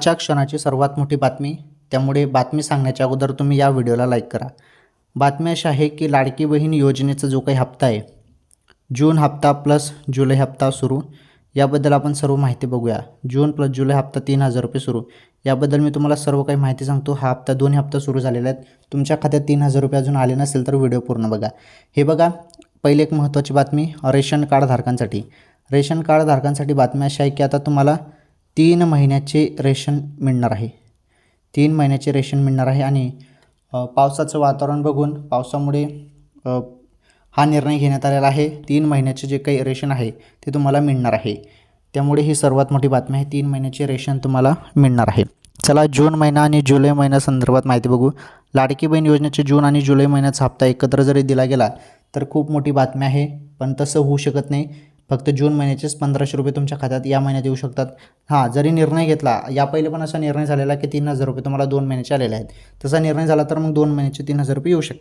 आजच्या क्षणाची सर्वात मोठी बातमी त्यामुळे बातमी सांगण्याच्या अगोदर तुम्ही या व्हिडिओला लाईक करा. बातमी अशी आहे की लाडकी बहीण योजनेचा जो काही हप्ता आहे जून हप्ता प्लस जुलै हप्ता सुरू याबद्दल आपण सर्व माहिती बघूया. जून प्लस जुलै हप्ता तीन हजार रुपये सुरू. याबद्दल मी तुम्हाला सर्व काही माहिती सांगतो. हा हप्ता दोन्ही हप्ता सुरू झालेला आहेत. तुमच्या खात्यात तीन हजार रुपये अजून आले नसेल तर व्हिडिओ पूर्ण बघा. हे बघा पहिले एक महत्त्वाची बातमी रेशन कार्ड धारकांसाठी. रेशन कार्ड धारकांसाठी बातमी अशी आहे की आता तुम्हाला तीन महिन्याचे रेशन मिळणार आहे. तीन महिन्याचे रेशन मिळणार आहे आणि पावसाचं वातावरण बघून पावसामुळे हा निर्णय घेण्यात आलेला आहे. तीन महिन्याचे जे काही रेशन आहे ते तुम्हाला मिळणार आहे. त्यामुळे ही सर्वात मोठी बातमी आहे. तीन महिन्याचे रेशन तुम्हाला मिळणार आहे. चला जून महिना आणि जुलै महिन्या संदर्भात माहिती बघू. लाडकी बहीण योजनेचे जून आणि जुलै महिन्याचा हप्ता एकत्र जरी दिला गेला तर खूप मोठी बातमी आहे. पण तसं होऊ शकत नाही. फक्त जून महिन्याचेच पंधराशे रुपये तुमच्या खात्यात या महिन्यात येऊ शकतात. हां जरी निर्णय घेतला या पहिले पण असा निर्णय झालेला की तीन हजार रुपये तुम्हाला दोन महिन्याचे आलेले आहेत. तसा निर्णय झाला तर मग दोन महिन्याचे तीन हजार रुपये येऊ शकतात.